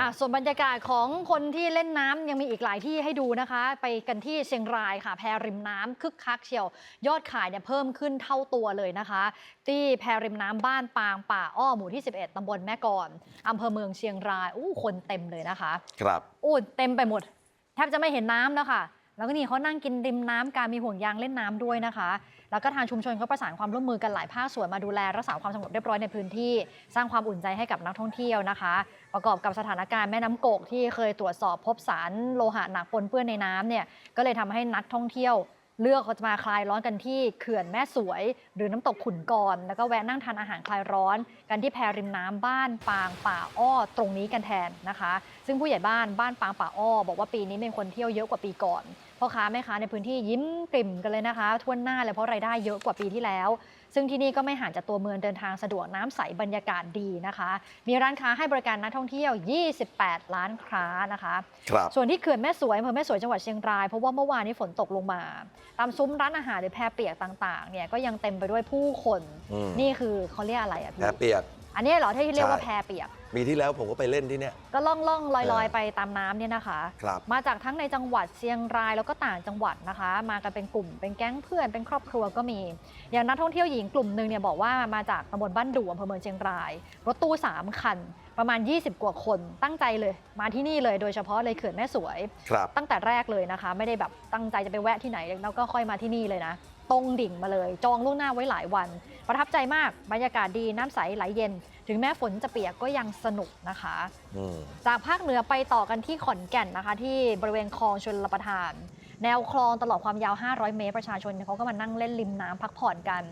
อะส่วนบรรยากาศของคนที่เล่นน้ำยังมีอีกหลายที่ให้ดูนะคะ ไปกันที่เชียงรายค่ะ แพริมน้ำคึกคักเชียว ยอดขายเนี่ยเพิ่มขึ้นเท่าตัวเลยนะคะ ที่แพริมน้ำบ้านปางป่าอ้อหมู่ที่ 11ตำบลแม่กลอำเภอเมืองเชียงรายอู้คนเต็มเลยนะคะ ครับอู้เต็มไปหมด แทบจะไม่เห็นน้ำแล้วค่ะ แล้วก็นี่เขานั่งกินริมน้ำการมีห่วงยางเล่นน้ำด้วยนะคะ แล้วก็ทางชุมชนก็ประสานความร่วมมือกันหลายภาคส่วนมาดูแลรักษาความสงบเรียบร้อยในพื้นที่ สร้างความอุ่นใจให้กับนักท่องเที่ยวนะคะ ประกอบกับสถานการณ์แม่น้ำโกกที่เคยตรวจสอบพบสารโลหะหนักปนเปื้อนในน้ำเนี่ยก็เลยทำให้นักท่องเที่ยวเลือกเขาจะมาคลายร้อนกันที่เขื่อนแม่สวย หรือน้ำตกขุนกรแล้วก็แวะนั่งทานอาหารคลายร้อน กันที่แพริมน้ำบ้านปางป่าอ้อตรงนี้กันแทนนะคะ ซึ่งผู้ใหญ่บ้านบ้านปางป่าอ้อ บอกว่าปีนี้มีคนเที่ยวเยอะกว่าปีก่อนพ่อค้าแม่ค้าในพื้นที่ยิ้มกลิ่มกันเลยนะคะทั่วหน้าเลยเพราะรายได้เยอะกว่าปีที่แล้ว ซึ่งที่นี่ก็ไม่ห่างจากตัวเมืองเดินทางสะดวกน้ำใสบรรยากาศดีนะคะ มีร้านค้าให้บริการนักท่องเที่ยว 28 ล้านค้านะคะครับส่วนที่เขื่อนแม่สวยอำเภอแม่สวยจังหวัดเชียงรายเพราะว่าเมื่อวานนี้ฝนตกลงมา ตามซุ้มร้านอาหารหรือแพเปียกต่างๆเนี่ยก็ยังเต็มไปด้วยผู้คนอืมนี่คือเขาเรียกอะไรอะแพพี่เปียกอันนี้เหรอที่เรียกว่าใช่แพเปียก มีที่แล้วผมก็ไปเล่นที่เนี่ย ก็ล่องล่องลอยลอยเออไปตามน้ำเนี่ยนะคะ ครับมาจากทั้งในจังหวัดเชียงรายแล้วก็ต่างจังหวัดนะคะ มากันเป็นกลุ่มเป็นแก๊งเพื่อนเป็นครอบครัวก็มี อย่างนักท่องเที่ยวหญิงกลุ่มหนึ่งเนี่ยบอกว่ามาจากตำบลบ้านดูอำเภอเมืองเชียงราย รถตู้ 3 คัน ประมาณ 20 กว่าคนตั้งใจเลย มาที่นี่เลยโดยเฉพาะเลยเขื่อนแม่สวย ครับ ตั้งแต่แรกเลยนะคะ ไม่ได้แบบตั้งใจจะไปแวะที่ไหนแล้วก็ค่อยมาที่นี่เลยนะ ตรงดิ่งมาเลย จองล่วงหน้าไว้หลายวัน ประทับใจมากบรรยากาศดีน้ำใสไหลเย็น ถึงแม้ฝนจะเปียกก็ยังสนุกนะคะ อืม จากภาคเหนือไปต่อกันที่ขอนแก่นนะคะ ที่บริเวณคลองชลประทาน แนวคลองตลอดความยาว 500 เมตร ประชาชนเขาก็มานั่งเล่นริมน้ำพักผ่อนกัน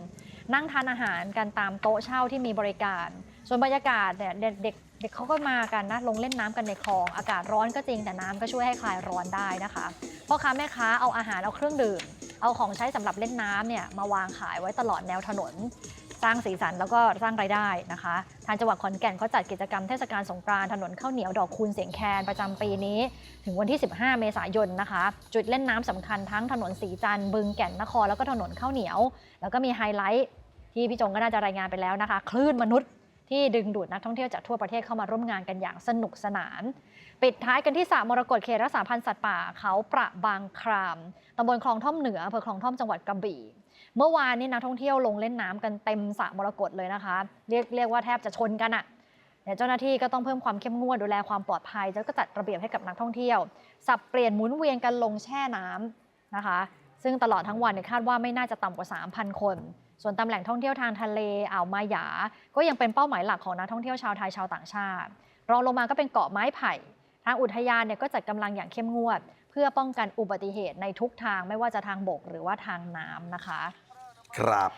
นั่งทานอาหารกันตามโต๊ะเช่าที่มีบริการ ส่วนบรรยากาศเนี่ยเด็ก เด็กเขาก็มากันนะลงเล่นน้ำกันในคลอง อากาศร้อนก็จริงแต่น้ำก็ช่วยให้คลายร้อนได้นะคะพ่อค้าแม่ค้าเอาอาหารเอาเครื่องดื่ม เอาของใช้สำหรับเล่นน้ำเนี่ยมาวางขายไว้ตลอดแนวถนน สร้างสีสันแล้วก็สร้างรายได้นะคะทางจังหวัดขอนแก่นเขาจัดกิจกรรมเทศกาลสงกรานต์ถนนข้าวเหนียวดอกคูณเสียงแคนประจำปีนี้ ถึงวันที่ 15 เมษายนนะคะ จุดเล่นน้ำสำคัญทั้งถนนสีจันทร์บึงแก่นนครแล้วก็ถนนข้าวเหนียว แล้วก็มีไฮไลท์ที่พี่จงก็น่าจะรายงานไปแล้วนะคะ คลื่นมนุษย์ ที่ดึงดูดนักท่องเที่ยวจากทั่วประเทศเข้ามาร่วมงานกันอย่างสนุกสนาน ปิดท้ายกันที่สระมรกตเขตรักษาพันธุ์สัตว์ป่าเขาประบางครามตำบลคลองท่อมเหนืออำเภอคลองท่อมจังหวัดกระบี่ เมื่อวานนี้นักท่องเที่ยวลงเล่นน้ำกันเต็มสระมรกตเลยนะคะ เรียกเรียกว่าแทบจะชนกันอะ่ะเนี่ยเจ้าหน้าที่ก็ต้องเพิ่มความเข้มงวดดูแลความปลอดภัย แล้วก็จัดระเบียบให้กับนักท่องเที่ยว สับเปลี่ยนหมุนเวียนกันลงแช่น้ำนะคะ ซึ่งตลอดทั้งวันคาดว่าไม่น่าจะต่ำกว่า 3,000 คน ส่วนตามแหล่งท่องเที่ยวทางทะเลอ่าวมาหยา ก็ยังเป็นเป้าหมายหลักของนักท่องเที่ยวชาวไทยชาวต่างชาติ รองลงมาก็เป็นเกาะไม้ไผ่ ทางอุทยานเนี่ยก็จัดกำลังอย่างเข้มงวด เพื่อป้องกันอุบัติเหตุในทุกทางไม่ว่าจะทางบกหรือว่าทางน้ำนะคะ ครับ